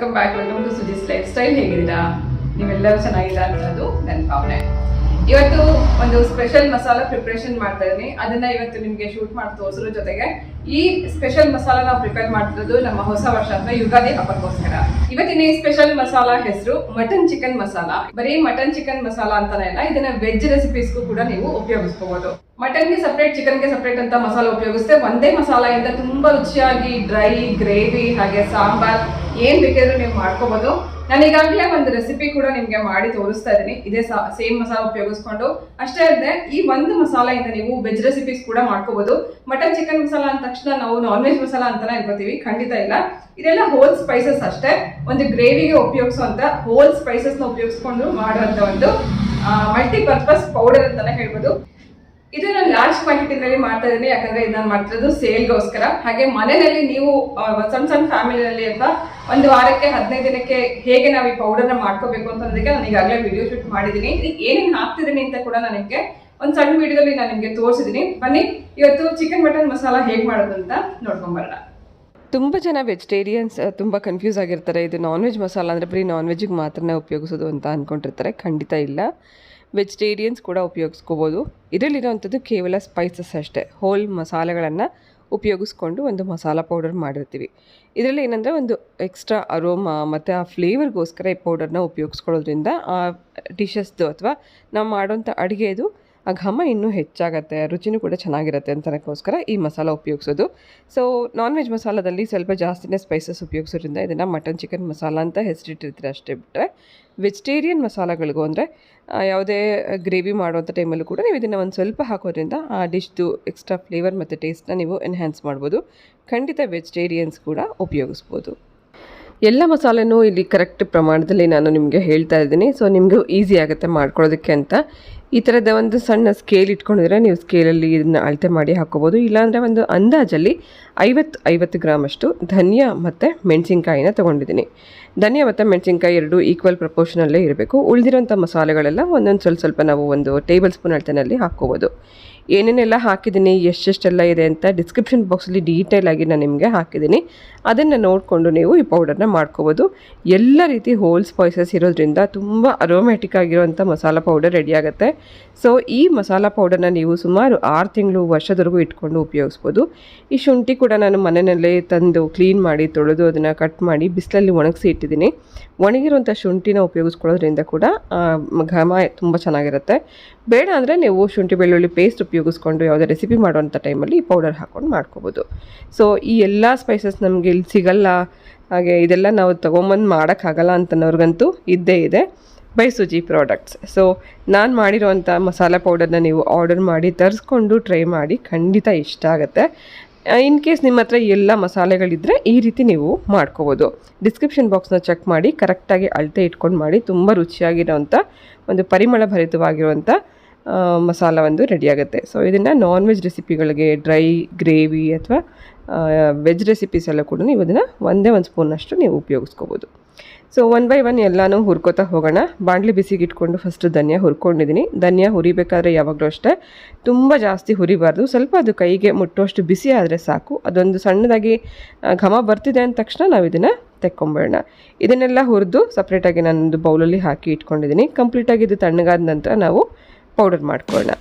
Welcome back welcome to Suji's lifestyle ಹೇಗಿದ್ದೀರಾ? ನೀವೆಲ್ಲರೂ ಚೆನ್ನಾಗಿಲ್ಲ ಅನ್ನೋದು ನನ್ನ ಭಾವನೆ. ಇವತ್ತು ಒಂದು ಸ್ಪೆಷಲ್ ಮಸಾಲ ಪ್ರಿಪ್ರೇಷನ್ ಮಾಡ್ತಾ ಇದೀನಿ ಅದನ್ನ ಇವತ್ತು ನಿಮ್ಗೆ ಶೂಟ್ ಮಾಡಿ ತೋರಿಸೋದ್ರ ಜೊತೆಗೆ ಈ ಸ್ಪೆಷಲ್ ಮಸಾಲ ನಾವು ಪ್ರಿಪೇರ್ ಮಾಡ್ತಿರೋದು ನಮ್ಮ ಹೊಸ ವರ್ಷ ಅಂದ್ರೆ ಯುಗಾದಿ ಹಬ್ಬಕ್ಕೋಸ್ಕರ. ಇವತ್ತಿನ ಈ ಸ್ಪೆಷಲ್ ಮಸಾಲ ಹೆಸರು ಮಟನ್ ಚಿಕನ್ ಮಸಾಲ. ಬರೀ ಮಟನ್ ಚಿಕನ್ ಮಸಾಲ ಅಂತಾನೆ ಇಲ್ಲ ಇದನ್ನ ವೆಜ್ ರೆಸಿಪೀಸ್ಗೂ ಕೂಡ ನೀವು ಉಪಯೋಗಿಸ್ಕೋಬಹುದು ಮಟನ್ಗೆ ಸಪ್ರೇಟ್ ಚಿಕನ್ಗೆ ಸಪ್ರೇಟ್ ಅಂತ ಮಸಾಲ ಉಪಯೋಗಿಸ್ತೇ ಒಂದೇ ಮಸಾಲೆಯಿಂದ ತುಂಬಾ ರುಚಿಯಾಗಿ ಡ್ರೈ ಗ್ರೇವಿ ಹಾಗೆ ಸಾಂಬಾರ್ ಏನ್ ಬೇಕಾದ್ರೂ ನೀವು ಮಾಡ್ಕೋಬಹುದು ನಾನು ಈಗಾಗಲೇ ಒಂದು ರೆಸಿಪಿ ಕೂಡ ನಿಮಗೆ ಮಾಡಿ ತೋರಿಸ್ತಾ ಇದ್ದೀನಿ. ಇದೇ ಸೇಮ್ ಮಸಾಲ ಉಪಯೋಗಿಸ್ಕೊಂಡು. ಅಷ್ಟೇ ಅಲ್ಲದೆ ಈ ಒಂದು ಮಸಾಲೆಯಿಂದ ನೀವು ವೆಜ್ ರೆಸಿಪೀಸ್ ಕೂಡ ಮಾಡ್ಕೋಬಹುದು ಮಟನ್ ಚಿಕನ್ ಮಸಾಲ ಅಂದ ತಕ್ಷಣ ನಾವು ನಾನ್ ವೆಜ್ ಮಸಾಲ ಅಂತಾನೆ ಅನ್ಕೋತೀವಿ. ಖಂಡಿತ ಇಲ್ಲ. ಇದೆಲ್ಲ ಹೋಲ್ ಸ್ಪೈಸಸ್ ಅಷ್ಟೇ. ಒಂದು ಗ್ರೇವಿಗೆ ಉಪಯೋಗಿಸುವಂತ ಹೋಲ್ ಸ್ಪೈಸಸ್ನ ಉಪಯೋಗಿಸ್ಕೊಂಡು ಮಾಡುವಂತ ಒಂದು ಮಲ್ಟಿ ಪರ್ಪಸ್ ಪೌಡರ್ ಅಂತಾನೆ ಹೇಳ್ಬೋದು. ಇದು ನಾನು ಲಾರ್ಜ್ ಕ್ವಾಂಟಿಟಿನಲ್ಲಿ ಮಾಡ್ತಾ ಇದ್ದೀನಿ. ಯಾಕಂದ್ರೆ ಇದನ್ನ ನಾನು ಮಾಡ್ತಿರೋದು ಸೇಲ್ಗೋಸ್ಕರ ಹಾಗೆ ಮನೆಯಲ್ಲಿ ನೀವು ಸಣ್ಣ ಸಣ್ಣ ಫ್ಯಾಮಿಲಿನಲ್ಲಿ ಅಥವಾ ಒಂದು ವಾರಕ್ಕೆ, ಹದಿನೈದು ದಿನಕ್ಕೆ ಹೇಗೆ ನಾವು ಈ ಪೌಡರ್ನ ಮಾಡ್ಕೋಬೇಕು ಅಂತ ಅನ್ನೋದಕ್ಕೆ ನಾನು ಈಗಾಗಲೇ ವಿಡಿಯೋ ಶೂಟ್ ಮಾಡಿದ್ದೀನಿ. ಏನೇನು ಹಾಕ್ತಿದ್ದೀನಿ ಅಂತ ಕೂಡ ನನಗೆ ಒಂದು ಸಣ್ಣ ವಿಡಿಯೋದಲ್ಲಿ ನಾನು ನಿಮಗೆ ತೋರಿಸಿದ್ದೀನಿ. ಬನ್ನಿ, ಇವತ್ತು ಚಿಕನ್ ಮಟನ್ ಮಸಾಲ ಹೇಗೆ ಮಾಡೋದು ಅಂತ ನೋಡ್ಕೊಂಬರೋಣ. ತುಂಬ ಜನ ವೆಜಿಟೇರಿಯನ್ಸ್ ತುಂಬ ಕನ್ಫ್ಯೂಸ್ ಆಗಿರ್ತಾರೆ. ಇದು ನಾನ್ ವೆಜ್ ಮಸಾಲ ಅಂದರೆ ಬರೀ ನಾನ್ ವೆಜ್ಗೆ ಮಾತ್ರನೇ ಉಪಯೋಗಿಸೋದು ಅಂತ ಅಂದ್ಕೊಂಡಿರ್ತಾರೆ ಖಂಡಿತ ಇಲ್ಲ. ವೆಜಿಟೇರಿಯನ್ಸ್ ಕೂಡ ಉಪಯೋಗಿಸ್ಕೋಬೋದು. ಇದರಲ್ಲಿರೋವಂಥದ್ದು ಕೇವಲ ಸ್ಪೈಸಸ್ ಅಷ್ಟೇ. ಹೋಲ್ ಮಸಾಲೆಗಳನ್ನು ಉಪಯೋಗಿಸ್ಕೊಂಡು ಒಂದು ಮಸಾಲ ಪೌಡರ್ ಮಾಡಿರ್ತೀವಿ. ಇದರಲ್ಲಿ ಏನಂದರೆ ಒಂದು ಎಕ್ಸ್ಟ್ರಾ ಅರೋಮಾ ಮತ್ತು ಆ ಫ್ಲೇವರ್ಗೋಸ್ಕರ ಈ ಪೌಡರ್ನ ಉಪಯೋಗಿಸ್ಕೊಳ್ಳೋದ್ರಿಂದ ಆ ಡಿಶಸ್ದು ಅಥವಾ ನಾವು ಮಾಡೋಂಥ ಅಡುಗೆದು ಆ ಘಮ ಇನ್ನೂ ಹೆಚ್ಚಾಗತ್ತೆ, ರುಚಿನೂ ಕೂಡ ಚೆನ್ನಾಗಿರುತ್ತೆ ಅಂತನಕ್ಕೋಸ್ಕರ ಈ ಮಸಾಲ ಉಪಯೋಗಿಸೋದು. ಸೊ ನಾನ್ ವೆಜ್ ಮಸಾಲದಲ್ಲಿ ಸ್ವಲ್ಪ ಜಾಸ್ತಿನೇ ಸ್ಪೈಸಸ್ ಉಪಯೋಗಿಸೋದ್ರಿಂದ ಇದನ್ನು ಮಟನ್ ಚಿಕನ್ ಮಸಾಲ ಅಂತ ಹೆಸರಿಟ್ಟಿರ್ತೀರ ಅಷ್ಟೇ ಬಿಟ್ಟರೆ ವೆಜಿಟೇರಿಯನ್ ಮಸಾಲಗಳಿಗೂ ಅಂದರೆ ಯಾವುದೇ ಗ್ರೇವಿ ಮಾಡುವಂಥ ಟೈಮಲ್ಲೂ ಕೂಡ ನೀವು ಇದನ್ನು ಒಂದು ಸ್ವಲ್ಪ ಹಾಕೋದ್ರಿಂದ ಆ ಡಿಶ್ದು ಎಕ್ಸ್ಟ್ರಾ ಫ್ಲೇವರ್ ಮತ್ತು ಟೇಸ್ಟನ್ನ ನೀವು ಎನ್ಹ್ಯಾನ್ಸ್ ಮಾಡ್ಬೋದು. ಖಂಡಿತ ವೆಜಿಟೇರಿಯನ್ಸ್ ಕೂಡ ಉಪಯೋಗಿಸ್ಬೋದು. ಎಲ್ಲ ಮಸಾಲೆನೂ ಇಲ್ಲಿ ಕರೆಕ್ಟ್ ಪ್ರಮಾಣದಲ್ಲಿ ನಾನು ನಿಮಗೆ ಹೇಳ್ತಾ ಇದ್ದೀನಿ. ಸೊ ನಿಮಗೂ ಈಸಿ ಆಗುತ್ತೆ ಮಾಡ್ಕೊಳ್ಳೋದಕ್ಕೆ ಅಂತ. ಈ ಥರದ ಒಂದು ಸಣ್ಣ ಸ್ಕೇಲ್ ಇಟ್ಕೊಂಡಿದ್ರೆ ನೀವು ಸ್ಕೇಲಲ್ಲಿ ಇದನ್ನು ಅಳತೆ ಮಾಡಿ ಹಾಕ್ಕೋಬೋದು. ಇಲ್ಲಾಂದರೆ ಒಂದು ಅಂದಾಜಲ್ಲಿ ಐವತ್ತು ಐವತ್ತು ಗ್ರಾಮಷ್ಟು ಧನಿಯಾ ಮತ್ತು ಮೆಣಸಿನ್ಕಾಯಿನ ತೊಗೊಂಡಿದ್ದೀನಿ. ಧನಿಯಾ ಮತ್ತು ಮೆಣಸಿನ್ಕಾಯಿ ಎರಡು ಈಕ್ವಲ್ ಪ್ರಪೋರ್ಷನಲ್ಲೇ ಇರಬೇಕು. ಉಳಿದಿರೋಂಥ ಮಸಾಲೆಗಳೆಲ್ಲ ಒಂದೊಂದು ಸ್ವಲ್ಪ ಸ್ವಲ್ಪ ನಾವು ಒಂದು ಟೇಬಲ್ ಸ್ಪೂನ್ ಅಳತೆನಲ್ಲಿ ಹಾಕ್ಕೋಬೋದು. ಏನೇನೆಲ್ಲ ಹಾಕಿದ್ದೀನಿ, ಎಷ್ಟೆಷ್ಟೆಲ್ಲ ಇದೆ ಅಂತ ಡಿಸ್ಕ್ರಿಪ್ಷನ್ ಬಾಕ್ಸಲ್ಲಿ ಡೀಟೇಲ್ ಆಗಿ ನಾನು ನಿಮಗೆ ಹಾಕಿದ್ದೀನಿ. ಅದನ್ನು ನೋಡಿಕೊಂಡು ನೀವು ಈ ಪೌಡರ್ನ ಮಾಡ್ಕೋಬೋದು. ಎಲ್ಲ ರೀತಿ ಹೋಲ್ ಸ್ಪೈಸಸ್ ಇರೋದ್ರಿಂದ ತುಂಬ ಅರೋಮ್ಯಾಟಿಕ್ ಆಗಿರುವಂಥ ಮಸಾಲ ಪೌಡರ್ ರೆಡಿ ಆಗುತ್ತೆ. ಸೊ ಈ ಮಸಾಲ ಪೌಡರ್ನ ನೀವು ಸುಮಾರು ಆರು ತಿಂಗಳು ವರ್ಷದವರೆಗೂ ಇಟ್ಕೊಂಡು ಉಪಯೋಗಿಸ್ಬೋದು. ಈ ಶುಂಠಿ ಕೂಡ ನಾನು ಮನೆಯಲ್ಲೇ ತಂದು ಕ್ಲೀನ್ ಮಾಡಿ, ತೊಳೆದು ಅದನ್ನು ಕಟ್ ಮಾಡಿ ಬಿಸಿಲಲ್ಲಿ ಒಣಗಿಸಿ ಇಟ್ಟಿದ್ದೀನಿ. ಒಣಗಿರುವಂಥ ಶುಂಠಿನ ಉಪಯೋಗಿಸ್ಕೊಳ್ಳೋದ್ರಿಂದ ಕೂಡ ಘಮ ತುಂಬ ಚೆನ್ನಾಗಿರುತ್ತೆ. ಬೇಡ ಅಂದರೆ ನೀವು ಶುಂಠಿ ಬೆಳ್ಳುಳ್ಳಿ ಪೇಸ್ಟ್ ಉಪಯೋಗಿಸ್ಕೊಂಡು ಯಾವುದೇ ರೆಸಿಪಿ ಮಾಡುವಂಥ ಟೈಮಲ್ಲಿ ಈ ಪೌಡರ್ ಹಾಕ್ಕೊಂಡು ಮಾಡ್ಕೋಬೋದು. ಸೊ ಈ ಎಲ್ಲ ಸ್ಪೈಸಸ್ ನಮಗೆ ಇಲ್ಲಿ ಸಿಗಲ್ಲ. ಹಾಗೆ ಇದೆಲ್ಲ ನಾವು ತೊಗೊಂಬಂದು ಮಾಡೋಕ್ಕಾಗಲ್ಲ ಅಂತನವ್ರಿಗಂತೂ ಇದ್ದೇ ಇದೆ. ಬೈ ಸುಜಿ ಪ್ರಾಡಕ್ಟ್ಸ್ ಸೊ ನಾನು ಮಾಡಿರೋವಂಥ ಮಸಾಲೆ ಪೌಡರ್ನ ನೀವು ಆರ್ಡರ್ ಮಾಡಿ ತರಿಸ್ಕೊಂಡು ಟ್ರೈ ಮಾಡಿ ಖಂಡಿತ ಇಷ್ಟ ಆಗುತ್ತೆ. ಇನ್ ಕೇಸ್ ನಿಮ್ಮ ಹತ್ರ ಎಲ್ಲ ಮಸಾಲೆಗಳಿದ್ದರೆ ಈ ರೀತಿ ನೀವು ಮಾಡ್ಕೋಬೋದು. ಡಿಸ್ಕ್ರಿಪ್ಷನ್ ಬಾಕ್ಸ್ನ ಚೆಕ್ ಮಾಡಿ ಕರೆಕ್ಟಾಗಿ ಅಳತೆ ಇಟ್ಕೊಂಡು ಮಾಡಿ, ತುಂಬ ರುಚಿಯಾಗಿರೋವಂಥ, ಒಂದು ಪರಿಮಳ ಭರಿತವಾಗಿರುವಂಥ ಮಸಾಲ ಒಂದು ರೆಡಿ ಆಗುತ್ತೆ ಸೊ ಇದನ್ನು ನಾನ್ ವೆಜ್ ರೆಸಿಪಿಗಳಿಗೆ ಡ್ರೈ ಗ್ರೇವಿ ಅಥವಾ ವೆಜ್ ರೆಸಿಪೀಸ್ ಎಲ್ಲ ಕೂಡ ನೀವು ಇದನ್ನು ಒಂದೇ ಒಂದು ಸ್ಪೂನಷ್ಟು ನೀವು ಉಪಯೋಗಿಸ್ಕೋಬೋದು. ಸೊ ಒನ್ ಬೈ ಒನ್ ಎಲ್ಲನೂ ಹುರ್ಕೋತಾ ಹೋಗೋಣ. ಬಾಣಲಿ ಬಿಸಿಗೆ ಇಟ್ಕೊಂಡು ಫಸ್ಟ್ ಧನಿಯಾ ಹುರ್ಕೊಂಡಿದ್ದೀನಿ ಧನಿಯಾ ಹುರಿಬೇಕಾದ್ರೆ ಯಾವಾಗಲೂ ಅಷ್ಟೇ. ತುಂಬ ಜಾಸ್ತಿ ಹುರಿಬಾರ್ದು. ಸ್ವಲ್ಪ ಅದು ಕೈಗೆ ಮುಟ್ಟುವಷ್ಟು ಬಿಸಿ ಆದರೆ ಸಾಕು. ಅದೊಂದು ಸಣ್ಣದಾಗಿ ಘಮ ಬರ್ತಿದೆ ಅಂದ ತಕ್ಷಣ ನಾವು ಇದನ್ನು ತೆಕ್ಕೊಂಬಿಡೋಣ ಇದನ್ನೆಲ್ಲ ಹುರಿದು ಸಪ್ರೇಟಾಗಿ ನಾನೊಂದು ಬೌಲಲ್ಲಿ ಹಾಕಿ ಇಟ್ಕೊಂಡಿದ್ದೀನಿ ಕಂಪ್ಲೀಟಾಗಿ ಇದು ತಣ್ಣಗಾದ ನಂತರ ನಾವು ಪೌಡರ್ ಮಾಡ್ಕೊಳ್ಳೋಣ.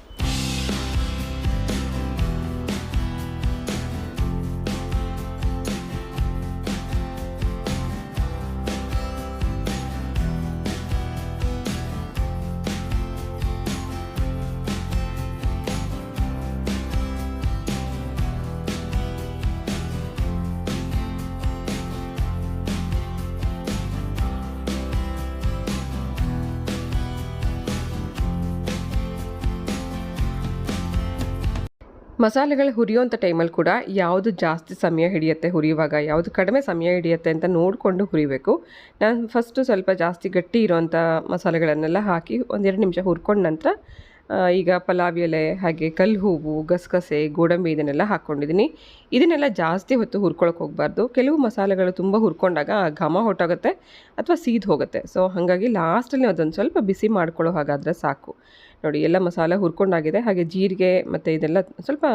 ಮಸಾಲೆಗಳು ಹುರಿಯೋಂಥ ಟೈಮಲ್ಲಿ ಕೂಡ ಯಾವುದು ಜಾಸ್ತಿ ಸಮಯ ಹಿಡಿಯುತ್ತೆ ಹುರಿಯುವಾಗ, ಯಾವುದು ಕಡಿಮೆ ಸಮಯ ಹಿಡಿಯುತ್ತೆ ಅಂತ ನೋಡಿಕೊಂಡು ಹುರಿಬೇಕು. ನಾನು ಫಸ್ಟು ಸ್ವಲ್ಪ ಜಾಸ್ತಿ ಗಟ್ಟಿ ಇರುವಂಥ ಮಸಾಲೆಗಳನ್ನೆಲ್ಲ ಹಾಕಿ ಒಂದೆರಡು ನಿಮಿಷ ಹುರ್ಕೊಂಡ ನಂತರ ಈಗ ಪಲಾವ್ ಎಲೆ, ಹಾಗೆ ಕಲ್ಲು ಹೂವು ಗಸಗಸೆ, ಗೋಡಂಬಿ ಇದನ್ನೆಲ್ಲ ಹಾಕ್ಕೊಂಡಿದ್ದೀನಿ. ಇದನ್ನೆಲ್ಲ ಜಾಸ್ತಿ ಹೊತ್ತು ಹುರ್ಕೊಳಕ್ಕೆ ಹೋಗಬಾರ್ದು. ಕೆಲವು ಮಸಾಲೆಗಳು ತುಂಬ ಹುರ್ಕೊಂಡಾಗ ಘಮ ಹೊಟ್ಟೋಗುತ್ತೆ ಅಥವಾ ಸೀದ್ ಹೋಗುತ್ತೆ. ಸೊ ಹಾಗಾಗಿ ಲಾಸ್ಟಲ್ಲಿ ಅದೊಂದು ಸ್ವಲ್ಪ ಬಿಸಿ ಮಾಡ್ಕೊಳ್ಳೋ ಹಾಗಾದರೆ ಸಾಕು. ನೋಡಿ, ಎಲ್ಲ ಮಸಾಲೆ ಹುರ್ಕೊಂಡಾಗಿದೆ. ಹಾಗೆ ಜೀರಿಗೆ ಮತ್ತು ಇದೆಲ್ಲ ಸ್ವಲ್ಪ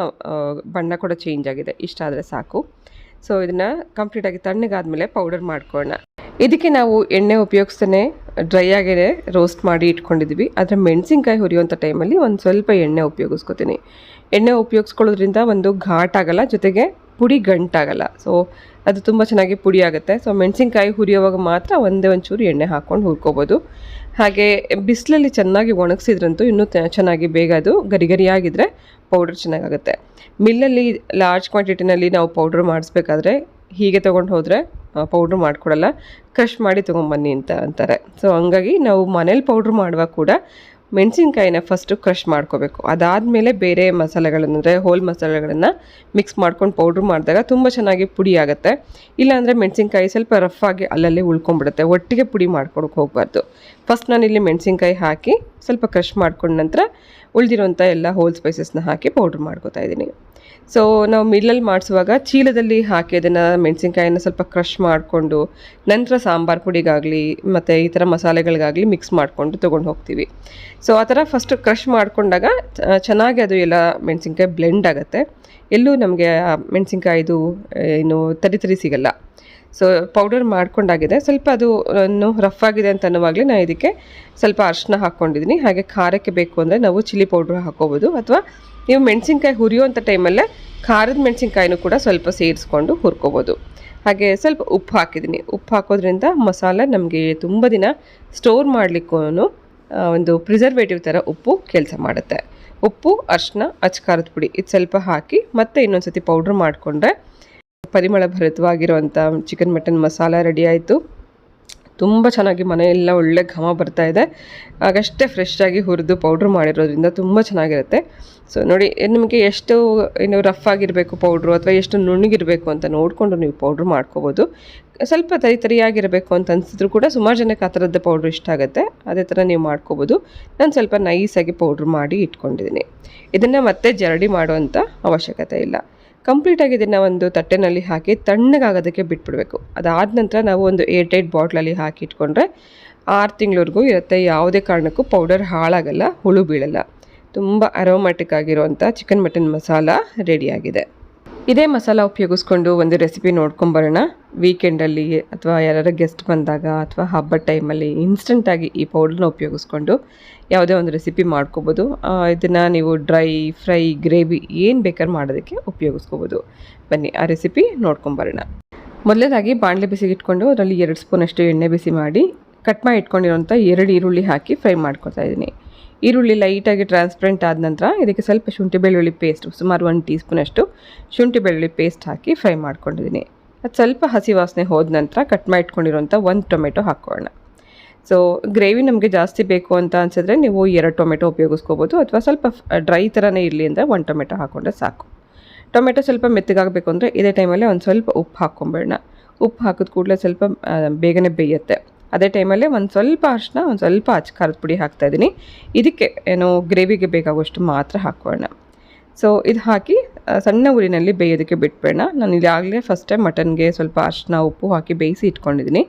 ಬಣ್ಣ ಕೂಡ ಚೇಂಜ್ ಆಗಿದೆ. ಇಷ್ಟ ಆದರೆ ಸಾಕು. ಸೊ ಇದನ್ನು ಕಂಪ್ಲೀಟಾಗಿ ತಣ್ಣಗಾದ್ಮೇಲೆ ಪೌಡರ್ ಮಾಡ್ಕೊಳ್ಳೋಣ. ಇದಕ್ಕೆ ನಾವು ಎಣ್ಣೆ ಉಪಯೋಗಿಸ್ತಾನೆ ಡ್ರೈ ಆಗೇ ರೋಸ್ಟ್ ಮಾಡಿ ಇಟ್ಕೊಂಡಿದ್ವಿ. ಆದರೆ ಮೆಣಸಿನ್ಕಾಯಿ ಹುರಿಯುವಂಥ ಟೈಮಲ್ಲಿ ಒಂದು ಸ್ವಲ್ಪ ಎಣ್ಣೆ ಉಪಯೋಗಿಸ್ಕೊತೀನಿ. ಎಣ್ಣೆ ಉಪಯೋಗಿಸ್ಕೊಳ್ಳೋದ್ರಿಂದ ಒಂದು ಘಾಟ್ ಆಗಲ್ಲ, ಜೊತೆಗೆ ಪುಡಿ ಗಂಟಾಗಲ್ಲ. ಸೊ ಅದು ತುಂಬ ಚೆನ್ನಾಗಿ ಪುಡಿ ಆಗುತ್ತೆ. ಸೊ ಮೆಣಸಿನಕಾಯಿ ಹುರಿಯೋವಾಗ ಮಾತ್ರ ಒಂದೇ ಒಂಚೂರು ಎಣ್ಣೆ ಹಾಕ್ಕೊಂಡು ಹುರ್ಕೋಬೋದು. ಹಾಗೆ ಬಿಸಿಲಲ್ಲಿ ಚೆನ್ನಾಗಿ ಒಣಗಿಸಿದ್ರಂತೂ ಇನ್ನೂ ಚೆನ್ನಾಗಿ ಬೇಗ ಅದು ಗರಿ ಗರಿಯಾಗಿದ್ದರೆ ಪೌಡರ್ ಚೆನ್ನಾಗಾಗುತ್ತೆ. ಮಿಲ್ಲಲ್ಲಿ ಲಾರ್ಜ್ ಕ್ವಾಂಟಿಟಿನಲ್ಲಿ ನಾವು ಪೌಡ್ರ್ ಮಾಡಿಸ್ಬೇಕಾದ್ರೆ ಹೀಗೆ ತೊಗೊಂಡು ಹೋದರೆ ಪೌಡ್ರ್ ಮಾಡಿಕೊಡಲ್ಲ. ಕ್ರಷ್ ಮಾಡಿ ತೊಗೊಂಬನ್ನಿ ಅಂತ ಅಂತಾರೆ. ಸೊ ಹಂಗಾಗಿ ನಾವು ಮನೇಲಿ ಪೌಡ್ರ್ ಮಾಡುವಾಗ ಕೂಡ ಮೆಣಸಿನ್ಕಾಯಿನ ಫಸ್ಟು ಕ್ರಷ್ ಮಾಡ್ಕೋಬೇಕು. ಅದಾದಮೇಲೆ ಬೇರೆ ಮಸಾಲೆಗಳನ್ನು, ಅಂದರೆ ಹೋಲ್ ಮಸಾಲೆಗಳನ್ನು ಮಿಕ್ಸ್ ಮಾಡ್ಕೊಂಡು ಪೌಡ್ರ್ ಮಾಡಿದಾಗ ತುಂಬ ಚೆನ್ನಾಗಿ ಪುಡಿ ಆಗುತ್ತೆ. ಇಲ್ಲಾಂದರೆ ಮೆಣಸಿನ್ಕಾಯಿ ಸ್ವಲ್ಪ ರಫ್ ಆಗಿ ಅಲ್ಲಲ್ಲೇ ಉಳ್ಕೊಂಬಿಡುತ್ತೆ ಒಟ್ಟಿಗೆ ಪುಡಿ ಮಾಡ್ಕೊಳಕ್ಕೆ ಹೋಗಬಾರ್ದು. ಫಸ್ಟ್ ನಾನಿಲ್ಲಿ ಮೆಣಸಿನ್ಕಾಯಿ ಹಾಕಿ ಸ್ವಲ್ಪ ಕ್ರಷ್ ಮಾಡ್ಕೊಂಡ ನಂತರ ಉಳಿದಿರೋಂಥ ಎಲ್ಲ ಹೋಲ್ ಸ್ಪೈಸಸ್ನ ಹಾಕಿ ಪೌಡ್ರ್ ಮಾಡ್ಕೋತಾ ಇದ್ದೀನಿ. ಸೊ ನಾವು ಮಿಲ್ಲಲ್ಲಿ ಮಾಡಿಸುವಾಗ ಚೀಲದಲ್ಲಿ ಹಾಕಿ ಅದನ್ನು ಮೆಣಸಿನ್ಕಾಯಿನ ಸ್ವಲ್ಪ ಕ್ರಷ್ ಮಾಡಿಕೊಂಡು ನಂತರ ಸಾಂಬಾರು ಪುಡಿಗಾಗಲಿ ಮತ್ತು ಈ ಥರ ಮಸಾಲೆಗಳಿಗಾಗಲಿ ಮಿಕ್ಸ್ ಮಾಡಿಕೊಂಡು ತೊಗೊಂಡು ಹೋಗ್ತೀವಿ. ಸೊ ಆ ಥರ ಫಸ್ಟ್ ಕ್ರಷ್ ಮಾಡಿಕೊಂಡಾಗ ಚೆನ್ನಾಗಿ ಅದು ಎಲ್ಲ ಮೆಣಸಿನ್ಕಾಯಿ ಬ್ಲೆಂಡ್ ಆಗುತ್ತೆ. ಎಲ್ಲೂ ನಮಗೆ ಮೆಣಸಿನ್ಕಾಯಿದು ಏನು ತರಿ ತರಿ ಸಿಗಲ್ಲ. ಸೊ ಪೌಡರ್ ಮಾಡ್ಕೊಂಡಾಗಿದೆ. ಸ್ವಲ್ಪ ಅದು ರಫ್ ಆಗಿದೆ ಅಂತ ಅನ್ನುವಾಗಲೇ ನಾನು ಇದಕ್ಕೆ ಸ್ವಲ್ಪ ಅರಿಶಿನ ಹಾಕ್ಕೊಂಡಿದ್ದೀನಿ ಹಾಗೆ ಖಾರಕ್ಕೆ ಬೇಕು ಅಂದರೆ ನಾವು ಚಿಲ್ಲಿ ಪೌಡ್ರ್ ಹಾಕೋಬೋದು ಅಥವಾ ನೀವು ಮೆಣಸಿನ್ಕಾಯಿ ಹುರಿಯುವಂಥ ಟೈಮಲ್ಲೇ ಖಾರದ ಮೆಣಸಿನ್ಕಾಯಿನೂ ಕೂಡ ಸ್ವಲ್ಪ ಸೇರಿಸ್ಕೊಂಡು ಹುರ್ಕೋಬೋದು. ಹಾಗೆ ಸ್ವಲ್ಪ ಉಪ್ಪು ಹಾಕಿದ್ದೀನಿ ಉಪ್ಪು ಹಾಕೋದ್ರಿಂದ ಮಸಾಲೆ ನಮಗೆ ತುಂಬ ದಿನ ಸ್ಟೋರ್ ಮಾಡಲಿಕ್ಕೂ ಒಂದು ಪ್ರಿಸರ್ವೇಟಿವ್ ಥರ ಉಪ್ಪು ಕೆಲಸ ಮಾಡುತ್ತೆ. ಉಪ್ಪು, ಅರಿಶಿನ ಅಚ್ಕಾರದ ಪುಡಿ ಇದು ಸ್ವಲ್ಪ ಹಾಕಿ ಮತ್ತೆ ಇನ್ನೊಂದು ಸತಿ ಪೌಡ್ರ್ ಮಾಡಿಕೊಂಡ್ರೆ ಪರಿಮಳ ಭರಿತವಾಗಿರುವಂಥ ಚಿಕನ್ ಮಟನ್ ಮಸಾಲ ರೆಡಿ ಆಯಿತು. ತುಂಬ ಚೆನ್ನಾಗಿ ಮನೆಯೆಲ್ಲ ಒಳ್ಳೆ ಘಮ ಬರ್ತಾ ಇದೆ. ಆಗಷ್ಟೇ ಫ್ರೆಶ್ ಆಗಿ ಹುರಿದು ಪೌಡ್ರ್ ಮಾಡಿರೋದ್ರಿಂದ ತುಂಬ ಚೆನ್ನಾಗಿರುತ್ತೆ. ಸೊ ನೋಡಿ ನಿಮಗೆ ಎಷ್ಟು ಏನು ರಫ್ ಆಗಿರಬೇಕು ಪೌಡ್ರು ಅಥವಾ ಎಷ್ಟು ನುಣ್ಣಗಿರಬೇಕು ಅಂತ ನೋಡಿಕೊಂಡು ನೀವು ಪೌಡ್ರ್ ಮಾಡ್ಕೋಬೋದು. ಸ್ವಲ್ಪ ತರಿ ತರಿಯಾಗಿರಬೇಕು ಅಂತ ಅನಿಸಿದ್ರು ಕೂಡ ಸುಮಾರು ಜನಕ್ಕೆ ಆ ಥರದ್ದು ಪೌಡ್ರ್ ಇಷ್ಟ ಆಗುತ್ತೆ. ಅದೇ ಥರ ನೀವು ಮಾಡ್ಕೋಬೋದು. ನಾನು ಸ್ವಲ್ಪ ನೈಸಾಗಿ ಪೌಡ್ರ್ ಮಾಡಿ ಇಟ್ಕೊಂಡಿದ್ದೀನಿ. ಇದನ್ನು ಮತ್ತೆ ಜರಡಿ ಮಾಡುವಂಥ ಅವಶ್ಯಕತೆ ಇಲ್ಲ. ಕಂಪ್ಲೀಟಾಗಿ ಇದನ್ನು ಒಂದು ತಟ್ಟೆನಲ್ಲಿ ಹಾಕಿ ತಣ್ಣಗಾಗೋದಕ್ಕೆ ಬಿಟ್ಬಿಡಬೇಕು. ಅದಾದ ನಂತರ ನಾವು ಒಂದು ಏರ್ ಟೈಟ್ ಬಾಟ್ಲಲ್ಲಿ ಹಾಕಿ ಇಟ್ಕೊಂಡ್ರೆ ಆರು ತಿಂಗಳವರೆಗೂ ಇರುತ್ತೆ. ಯಾವುದೇ ಕಾರಣಕ್ಕೂ ಪೌಡರ್ ಹಾಳಾಗಲ್ಲ, ಹುಳು ಬೀಳಲ್ಲ. ತುಂಬ ಅರೋಮ್ಯಾಟಿಕ್ ಆಗಿರುವಂಥ ಚಿಕನ್ ಮಟನ್ ಮಸಾಲ ರೆಡಿಯಾಗಿದೆ ಇದೇ ಮಸಾಲ ಉಪಯೋಗಿಸ್ಕೊಂಡು ಒಂದು ರೆಸಿಪಿ ನೋಡ್ಕೊಂಬರೋಣ. ವೀಕೆಂಡಲ್ಲಿ ಅಥವಾ ಯಾರು ಗೆಸ್ಟ್ ಬಂದಾಗ ಅಥವಾ ಹಬ್ಬದ ಟೈಮಲ್ಲಿ ಇನ್ಸ್ಟೆಂಟಾಗಿ ಈ ಪೌಡ್ರನ್ನ ಉಪಯೋಗಿಸ್ಕೊಂಡು ಯಾವುದೇ ಒಂದು ರೆಸಿಪಿ ಮಾಡ್ಕೋಬೋದು. ಇದನ್ನು ನೀವು ಡ್ರೈ ಫ್ರೈ ಗ್ರೇವಿ ಏನು ಬೇಕಾದ್ರೂ ಮಾಡೋದಕ್ಕೆ ಉಪಯೋಗಿಸ್ಕೋಬೋದು. ಬನ್ನಿ, ಆ ರೆಸಿಪಿ ನೋಡ್ಕೊಂಬರೋಣ. ಮೊದಲನೇದಾಗಿ ಬಾಣಲೆ ಬಿಸಿಗಿಟ್ಕೊಂಡು ಅದರಲ್ಲಿ ಎರಡು ಸ್ಪೂನಷ್ಟು ಎಣ್ಣೆ ಬಿಸಿ ಮಾಡಿ, ಕಟ್ ಮಾಡಿ ಇಟ್ಕೊಂಡಿರೋಂಥ ಎರಡು ಈರುಳ್ಳಿ ಹಾಕಿ ಫ್ರೈ ಮಾಡ್ಕೊತಾ ಇದ್ದೀನಿ. ಈರುಳ್ಳಿ ಲೈಟಾಗಿ ಟ್ರಾನ್ಸ್ಪರೆಂಟ್ ಆದ ನಂತರ ಇದಕ್ಕೆ ಸ್ವಲ್ಪ ಶುಂಠಿ ಬೆಳ್ಳುಳ್ಳಿ ಪೇಸ್ಟ್ ಸುಮಾರು ಒಂದು ಟೀ ಸ್ಪೂನಷ್ಟು ಶುಂಠಿ ಬೆಳ್ಳುಳ್ಳಿ ಪೇಸ್ಟ್ ಹಾಕಿ ಫ್ರೈ ಮಾಡ್ಕೊಂಡಿದ್ದೀನಿ. ಅದು ಸ್ವಲ್ಪ ಹಸಿ ವಾಸನೆ ಹೋದ ನಂತರ ಕಟ್ ಮಾಡಿ ಇಟ್ಕೊಂಡಿರೋಂಥ ಒಂದು ಟೊಮೆಟೊ ಹಾಕ್ಕೊಳ್ಳೋಣ. ಸೊ ಗ್ರೇವಿ ನಮಗೆ ಜಾಸ್ತಿ ಬೇಕು ಅಂತ ಅನ್ಸಿದ್ರೆ ನೀವು ಎರಡು ಟೊಮೆಟೊ ಉಪಯೋಗಿಸ್ಕೋಬೋದು ಅಥವಾ ಸ್ವಲ್ಪ ಡ್ರೈ ಥರನೇ ಇರಲಿ ಅಂದರೆ ಒಂದು ಟೊಮೆಟೊ ಹಾಕ್ಕೊಂಡ್ರೆ ಸಾಕು. ಟೊಮೆಟೊ ಸ್ವಲ್ಪ ಮೆತ್ತಗಾಗಬೇಕು ಅಂದರೆ ಇದೇ ಟೈಮಲ್ಲಿ ಒಂದು ಸ್ವಲ್ಪ ಉಪ್ಪು ಹಾಕ್ಕೊಂಬೇಡೋಣ ಉಪ್ಪು ಹಾಕಿದ ಕೂಡಲೇ ಸ್ವಲ್ಪ ಬೇಗನೆ ಬೇಯುತ್ತೆ. ಅದೇ ಟೈಮಲ್ಲೇ ಒಂದು ಸ್ವಲ್ಪ ಅರ್ಶಿನ, ಒಂದು ಸ್ವಲ್ಪ ಅಚ್ಚ ಖಾರದ ಪುಡಿ ಹಾಕ್ತಾಯಿದ್ದೀನಿ ಇದಕ್ಕೆ ಏನು ಗ್ರೇವಿಗೆ ಬೇಕಾಗುವಷ್ಟು ಮಾತ್ರ ಹಾಕೋಣ. ಸೊ ಇದು ಹಾಕಿ ಸಣ್ಣ ಊರಿನಲ್ಲಿ ಬೇಯೋದಕ್ಕೆ ಬಿಟ್ಬೇಡ. ನಾನು ಇದಾಗಲೇ ಫಸ್ಟ್ ಟೈಮ್ ಮಟನ್ಗೆ ಸ್ವಲ್ಪ ಅರ್ಶಿನ, ಉಪ್ಪು ಹಾಕಿ ಬೇಯಿಸಿ ಇಟ್ಕೊಂಡಿದ್ದೀನಿ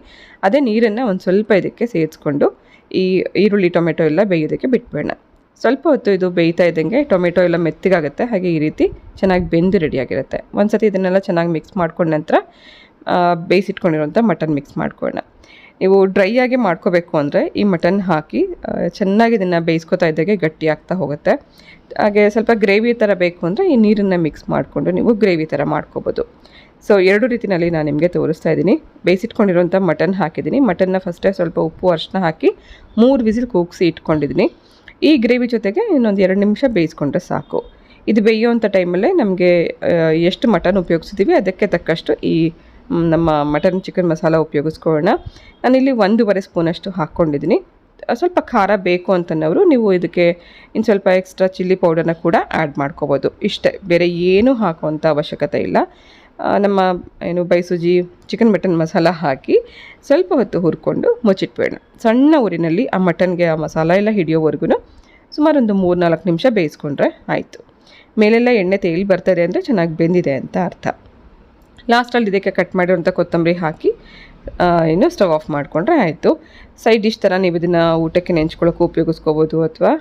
ಅದೇ ನೀರನ್ನು ಒಂದು ಸ್ವಲ್ಪ ಇದಕ್ಕೆ ಸೇರಿಸ್ಕೊಂಡು, ಈ ಈರುಳ್ಳಿ, ಟೊಮೆಟೊ ಎಲ್ಲ ಬೇಯೋದಕ್ಕೆ ಬಿಟ್ಬೇಡ. ಸ್ವಲ್ಪ ಹೊತ್ತು ಇದು ಬೇಯ್ತಾ ಇದ್ದಂಗೆ ಟೊಮೆಟೊ ಎಲ್ಲ ಮೆತ್ತಗಾಗುತ್ತೆ. ಹಾಗೆ ಈ ರೀತಿ ಚೆನ್ನಾಗಿ ಬೆಂದು ರೆಡಿಯಾಗಿರುತ್ತೆ ಒಂದು ಸತಿ ಇದನ್ನೆಲ್ಲ ಚೆನ್ನಾಗಿ ಮಿಕ್ಸ್ ಮಾಡ್ಕೊಂಡ ನಂತರ ಬೇಯಿಸಿಟ್ಕೊಂಡಿರುವಂಥ ಮಟನ್ ಮಿಕ್ಸ್ ಮಾಡ್ಕೊಳ್ಳೋಣ. ನೀವು ಡ್ರೈ ಆಗಿ ಮಾಡ್ಕೋಬೇಕು ಅಂದರೆ ಈ ಮಟನ್ ಹಾಕಿ ಚೆನ್ನಾಗಿ ಇದನ್ನು ಬೇಯಿಸ್ಕೊತಾ ಇದ್ದಾಗೆ ಗಟ್ಟಿ ಆಗ್ತಾ ಹೋಗುತ್ತೆ. ಹಾಗೆ ಸ್ವಲ್ಪ ಗ್ರೇವಿ ಥರ ಬೇಕು ಅಂದರೆ ಈ ನೀರನ್ನು ಮಿಕ್ಸ್ ಮಾಡಿಕೊಂಡು ನೀವು ಗ್ರೇವಿ ಥರ ಮಾಡ್ಕೋಬೋದು. ಸೊ ಎರಡು ರೀತಿಯಲ್ಲಿ ನಾನು ನಿಮಗೆ ತೋರಿಸ್ತಾ ಇದ್ದೀನಿ. ಬೇಯಿಸಿಟ್ಕೊಂಡಿರುವಂಥ ಮಟನ್ ಹಾಕಿದ್ದೀನಿ. ಮಟನ್ನ ಫಸ್ಟೇ ಸ್ವಲ್ಪ ಉಪ್ಪು ಅರಿಶಿನ ಹಾಕಿ ಮೂರು ವಿಸಿಲ್ ಕೂಗಿಸಿ ಇಟ್ಕೊಂಡಿದ್ದೀನಿ. ಈ ಗ್ರೇವಿ ಜೊತೆಗೆ ಇನ್ನೊಂದು ಎರಡು ನಿಮಿಷ ಬೇಯಿಸ್ಕೊಂಡ್ರೆ ಸಾಕು. ಇದು ಬೇಯುವಂಥ ಟೈಮಲ್ಲೇ ನಮಗೆ ಎಷ್ಟು ಮಟನ್ ಉಪಯೋಗಿಸ್ತೀವಿ ಅದಕ್ಕೆ ತಕ್ಕಷ್ಟು ಈ ನಮ್ಮ ಮಟನ್ ಚಿಕನ್ ಮಸಾಲ ಉಪಯೋಗಿಸ್ಕೊಳ್ಳೋಣ. ನಾನಿಲ್ಲಿ ಒಂದೂವರೆ ಸ್ಪೂನಷ್ಟು ಹಾಕ್ಕೊಂಡಿದ್ದೀನಿ. ಸ್ವಲ್ಪ ಖಾರ ಬೇಕು ಅಂತನವರು ನೀವು ಇದಕ್ಕೆ ಇನ್ನು ಸ್ವಲ್ಪ ಎಕ್ಸ್ಟ್ರಾ ಚಿಲ್ಲಿ ಪೌಡರ್ನ ಕೂಡ ಆ್ಯಡ್ ಮಾಡ್ಕೋಬೋದು. ಇಷ್ಟೇ, ಬೇರೆ ಏನೂ ಹಾಕುವಂಥ ಅವಶ್ಯಕತೆ ಇಲ್ಲ. ನಮ್ಮ ಏನು ಬೈಸೂಜಿ ಚಿಕನ್ ಮಟನ್ ಮಸಾಲ ಹಾಕಿ ಸ್ವಲ್ಪ ಹೊತ್ತು ಹುರ್ಕೊಂಡು ಮುಚ್ಚಿಟ್ಬೇಡ ಸಣ್ಣ ಊರಿನಲ್ಲಿ ಆ ಮಟನ್ಗೆ ಆ ಮಸಾಲ ಎಲ್ಲ ಹಿಡಿಯೋವರೆಗೂ ಸುಮಾರು ಒಂದು ಮೂರು ನಾಲ್ಕು ನಿಮಿಷ ಬೇಯಿಸ್ಕೊಂಡ್ರೆ ಆಯಿತು. ಮೇಲೆಲ್ಲ ಎಣ್ಣೆ ತೇಲಿ ಬರ್ತದೆ ಅಂದರೆ ಚೆನ್ನಾಗಿ ಬೆಂದಿದೆ ಅಂತ ಅರ್ಥ. ಲಾಸ್ಟಲ್ಲಿ ಇದಕ್ಕೆ ಕಟ್ ಮಾಡಿರುವಂಥ ಕೊತ್ತಂಬರಿ ಹಾಕಿ ಇನ್ನು ಸ್ಟವ್ ಆಫ್ ಮಾಡಿಕೊಂಡ್ರೆ ಆಯಿತು. ಸೈಡ್ ಡಿಶ್ ಥರ ನೀವು ಇದನ್ನು ಊಟಕ್ಕೆ ನೆಂಚ್ಕೊಳ್ಳೋಕೆ ಉಪಯೋಗಿಸ್ಕೋಬೋದು ಅಥವಾ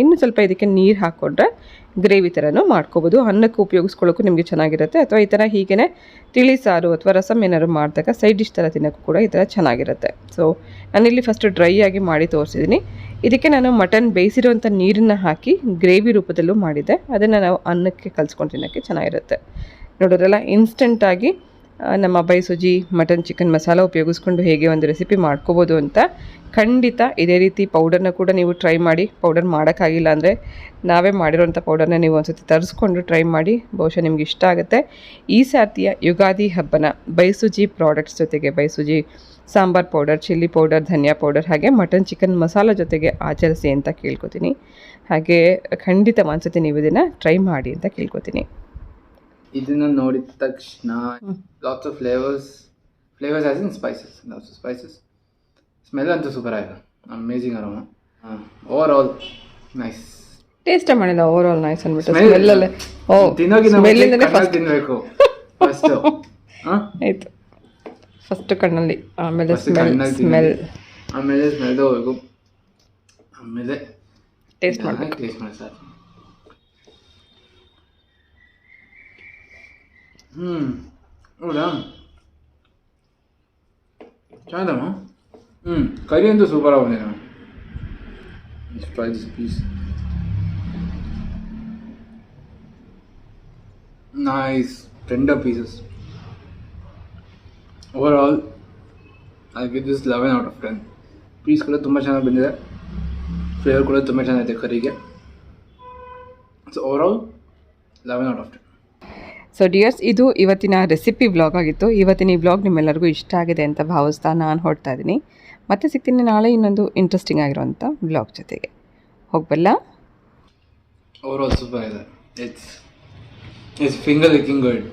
ಇನ್ನು ಸ್ವಲ್ಪ ಇದಕ್ಕೆ ನೀರು ಹಾಕ್ಕೊಂಡ್ರೆ ಗ್ರೇವಿ ಥರನೂ ಮಾಡ್ಕೋಬೋದು. ಅನ್ನಕ್ಕೆ ಉಪಯೋಗಿಸ್ಕೊಳ್ಳೋಕ್ಕೂ ನಿಮಗೆ ಚೆನ್ನಾಗಿರುತ್ತೆ. ಅಥವಾ ಈ ಥರ ಹೀಗೇ ತಿಳಿ ಸಾರು ಅಥವಾ ರಸಮ್ ಏನಾದ್ರು ಮಾಡಿದಾಗ ಸೈಡ್ ಡಿಶ್ ಥರ ತಿನ್ನೋಕ್ಕೂ ಕೂಡ ಈ ಥರ ಚೆನ್ನಾಗಿರುತ್ತೆ. ಸೊ ನಾನಿಲ್ಲಿ ಫಸ್ಟ್ ಡ್ರೈ ಆಗಿ ಮಾಡಿ ತೋರಿಸಿದ್ದೀನಿ. ಇದಕ್ಕೆ ನಾನು ಮಟನ್ ಬೇಯಿಸಿರುವಂಥ ನೀರನ್ನು ಹಾಕಿ ಗ್ರೇವಿ ರೂಪದಲ್ಲೂ ಮಾಡಿದ್ದೆ. ಅದನ್ನು ನಾವು ಅನ್ನಕ್ಕೆ ಕಲಿಸ್ಕೊಂಡು ತಿನ್ನೋಕ್ಕೆ ಚೆನ್ನಾಗಿರುತ್ತೆ. ನೋಡೋದ್ರಲ್ಲ ಇನ್ಸ್ಟೆಂಟಾಗಿ ನಮ್ಮ ಬೈಸುಜಿ ಮಟನ್ ಚಿಕನ್ ಮಸಾಲ ಉಪಯೋಗಿಸ್ಕೊಂಡು ಹೇಗೆ ಒಂದು ರೆಸಿಪಿ ಮಾಡ್ಕೋಬೋದು ಅಂತ ಖಂಡಿತ ಇದೇ ರೀತಿ ಪೌಡರ್ನ ಕೂಡ ನೀವು ಟ್ರೈ ಮಾಡಿ. ಪೌಡರ್ ಮಾಡೋಕ್ಕಾಗಿಲ್ಲ ಅಂದರೆ ನಾವೇ ಮಾಡಿರೋಂಥ ಪೌಡರ್ನ ನೀವು ಒಂದ್ಸತಿ ತರಿಸ್ಕೊಂಡು ಟ್ರೈ ಮಾಡಿ, ಬಹುಶಃ ನಿಮ್ಗೆ ಇಷ್ಟ ಆಗುತ್ತೆ. ಈ ಸಾರ್ತಿಯ ಯುಗಾದಿ ಹಬ್ಬನ ಬೈಸುಜಿ ಪ್ರಾಡಕ್ಟ್ಸ್ ಜೊತೆಗೆ ಬೈಸುಜಿ ಸಾಂಬಾರ್ ಪೌಡರ್ ಚಿಲ್ಲಿ ಪೌಡರ್ ಧನಿಯಾ ಪೌಡರ್ ಹಾಗೆ ಮಟನ್ ಚಿಕನ್ ಮಸಾಲ ಜೊತೆಗೆ ಆಚರಿಸಿ ಅಂತ ಕೇಳ್ಕೊತೀನಿ. ಹಾಗೆ ಖಂಡಿತ ಒಂದ್ಸತಿ ನೀವು ಇದನ್ನು ಟ್ರೈ ಮಾಡಿ ಅಂತ ಕೇಳ್ಕೊತೀನಿ. ಇದನ್ನ ನೋಡಿದ ತಕ್ಷಣ lots of flavours flavours as in spices lots of spices smell ಅಂತೂ ಸೂಪರ್ ಆಯಿತು amazing aroma over all nice ಟೇಸ್ಟೇ ಮಾಡಿಲ್ಲ ಓವರ್ ಆಲ್ ನೈಸ್ ಅಂದ್ಬಿಟ್ಟು ಸ್ಮೆಲ್ಲಲ್ಲೇ ಓ ಸ್ಮೆಲ್ಲಿಂದನೇ ಫಸ್ಟ್ ತಿನ್ನಬೇಕು ಫಸ್ಟ್ ಆಯ್ತು. ಫಸ್ಟ್ ಕಣ್ಣಲ್ಲಿ ಆಮೇಲೆ ಸ್ಮೆಲ್ ಸ್ಮೆಲ್ ಆಮೇಲೆ ಸ್ಮೆಲ್ ಹೋಗಬೇಕು ಆಮೇಲೆ ಟೇಸ್ಟ್ ಮಾಡಬೇಕು. ಟೇಸ್ಟ್ ಮಾಡಿ ಸರ್ ಹ್ಞೂ ಹೌದಾ ಚೆನ್ನಾದಮ್ಮ ಹ್ಞೂ ಕರಿ ಅಂತೂ ಸೂಪರ್ ಆಗಿದೆ try this piece nice tender pieces overall I give this eleven out of ten piece ಕೂಡ ತುಂಬ ಚೆನ್ನಾಗಿ ಬಂದಿದೆ ಫ್ಲೇವರ್ ಕೂಡ ತುಂಬ ಚೆನ್ನಾಗಿದೆ ಕರಿಗೆ so overall eleven out of ten so dears ಇದು ಇವತ್ತಿನ ರೆಸಿಪಿ ಬ್ಲಾಗ್ ಆಗಿತ್ತು. ಇವತ್ತಿನ ಈ ಬ್ಲಾಗ್ ನಿಮ್ಮೆಲ್ಲರಿಗೂ ಇಷ್ಟ ಆಗಿದೆ ಅಂತ ಭಾವಿಸ್ತಾ ನಾನು ಹೊರಡ್ತಾ ಇದ್ದೀನಿ ಮತ್ತೆ ಸಿಗ್ತೀನಿ ನಾಳೆ ಇನ್ನೊಂದು ಇಂಟ್ರೆಸ್ಟಿಂಗ್ ಆಗಿರುವಂಥ ಬ್ಲಾಗ್ ಜೊತೆಗೆ. ಹೋಗ್ಬಲ್ಲ? ಓವರ್ ಆಲ್ ಸೂಪರ್ ಇದೆ. It's it's finger licking good